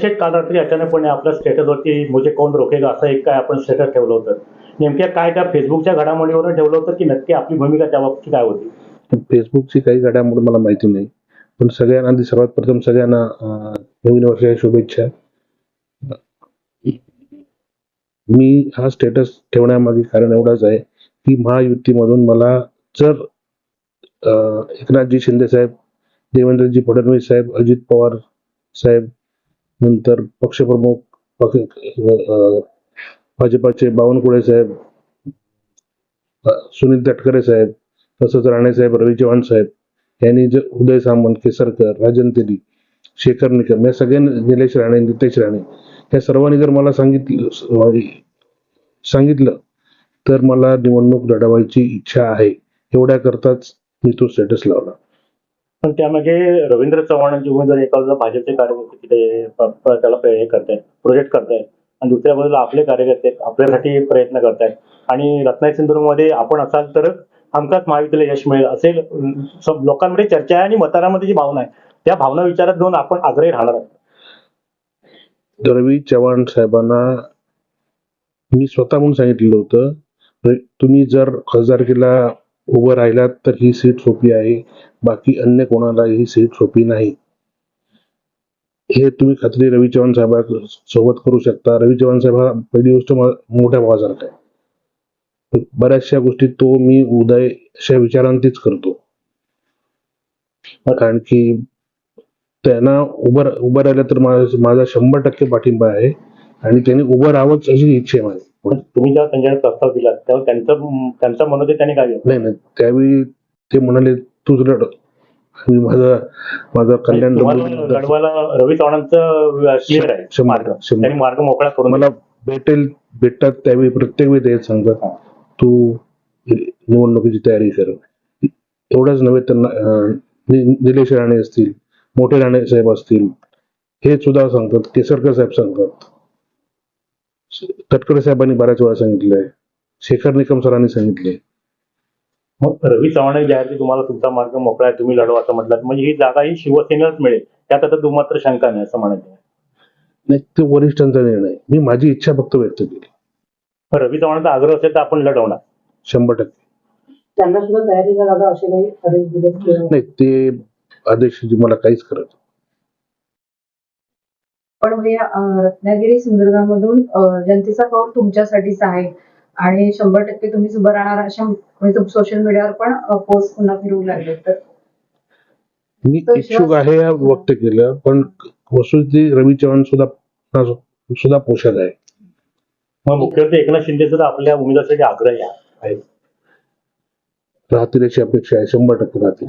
शेठ काल रात्री अचानकपणे आपल्या स्टेटसवरती मुझे कोण रोखेगा असं एक काय आपण स्टेटस ठेवलं होतं. नेमक्या काय त्या फेसबुकच्या घडामोडीवरून ठेवलं होतं की नक्की आपली भूमिका त्या बाबतीत काय होती? फेसबुकची काही घडामोड मला माहिती नाही. पण सगळ्यांना आधी सर्वात प्रथम सगळ्यांना नवीन वर्षाच्या शुभेच्छा. मी हा स्टेटस ठेवण्यामागे कारण एवढाच आहे की महायुतीमधून मला जर एकनाथजी शिंदे साहेब देवेंद्रजी फडणवीस साहेब अजित पवार साहेब नंतर पक्षप्रमुख पक्ष भाजपाचे बावनकुळे साहेब सुनील तटकरे साहेब तसंच राणेसाहेब रवी चव्हाण साहेब यांनी जे उदय सामंत केसरकर राजन तेली शेखर निकम या सगळ्यांनी निलेश राणे नितेश राणे या सर्वांनी जर मला सांगितलं सांगितलं तर मला निवडणूक लढवायची इच्छा आहे. एवढ्या करताच मी तो स्टेटस लावला. पण त्यामध्ये रवींद्र चव्हाणांची उमेदवारी एका बाजूला भाजपचे कार्यकर्ते तिथे प- त्याला पे- हे करतायत प्रोजेक्ट करतायत. आणि दुसऱ्या बाजूला आपले कार्यकर्ते आपल्यासाठी प्रयत्न करतायत. आणि रत्नागिरी सिंधुदुर्गमध्ये आपण असाल तर हमखास महायुतीला यश मिळेल असे सब- लोकांमध्ये चर्चा आहे आणि मतदारामध्ये जी भावना आहे त्या भावना विचारात घेऊन आपण आग्रही राहणार आहोत. रवी चव्हाण साहेबांना मी स्वतः म्हणून सांगितलेलं होतं तुम्ही जर खासदारकीला उभं राहिलात तर ही सीट सोपी आहे. बाकी अन्य कोणाला ही सीट सोपी नाही. हे तुम्ही खात्री रवी चव्हाण साहेबा सोबत करू शकता. रवी चव्हाण साहेब हा पहिली गोष्ट मोठ्या भावासारखा आहे. बऱ्याचशा गोष्टी तो मी उदय अशा विचारांतीच करतो. कारण की त्यांना उभं उभं राहिलं तर माझा माझा शंभर टक्के पाठिंबा आहे. आणि त्यांनी उभं राहावंच अशी इच्छा आहे माझी. तुम्ही जेव्हा त्यांच्याकडे प्रस्ताव दिला तेव्हा त्यांचं त्यांचा मनोदय त्यांनी काय? नाही नाही त्यावेळी ते म्हणाले तूच लढ माझा माझा कल्याण तुम्हाला डोंबिवली लढवायला रवी चव्हाणांचं क्लिअर आहे शंभर मार्ग. त्यांनी मार्ग मोकळा करून मला भेटेल भेटतात त्यावेळी प्रत्येक वेळी ते सांगतात तू निवडणुकीची तयारी कर. एवढंच नव्हे नि- निलेश राणे असतील मोठे राणे साहेब असतील हे सुद्धा सांगतात केसरकर साहेब सांगतात. तटकरे साहेबांनी बऱ्याच वेळा सांगितलंय. शेखर निकम सरांनी सांगितले मग रवी चव्हाण जाहीर की तुम्हाला तुमचा मार्ग मोकळा आहे तुम्ही लढवा असं म्हटलं. म्हणजे ही जागा ही शिवसेनेलाच मिळेल. त्यात आता दुमात्र शंका नाही असं म्हणायचं नाही ते वरिष्ठांचा निर्णय. मी माझी इच्छा फक्त व्यक्त केली. रवी चव्हाणांचा आग्रह असेल तर आपण लढवणार. शंभर टक्के. त्यांना सुद्धा तयारीला लागा असे काही आदेश दिले किंवा- नाही ते आदेश मला काहीच करत पण म्हणजे रत्नागिरी सिंधुदुर्गामधून जनतेचा कौल तुमच्यासाठीच आहे. आणि शंभर टक्के तुम्हीच उभं राहणार अशा म्हणजे सोशल मीडियावर पण पोस्ट पुन्हा फिरवू लागले तर. मी इच्छुक आहे हे व्यक्त केलं पण वस्तुस्थिती रवी चव्हाण सुद्धा सुद्धा पोषक आहे. मग मुख्यमंत्री एकनाथ शिंदे सुद्धा आपल्या उमेदवारासाठी आग्रही आहे राहतील अशी अपेक्षा आहे शंभर टक्के राहतील.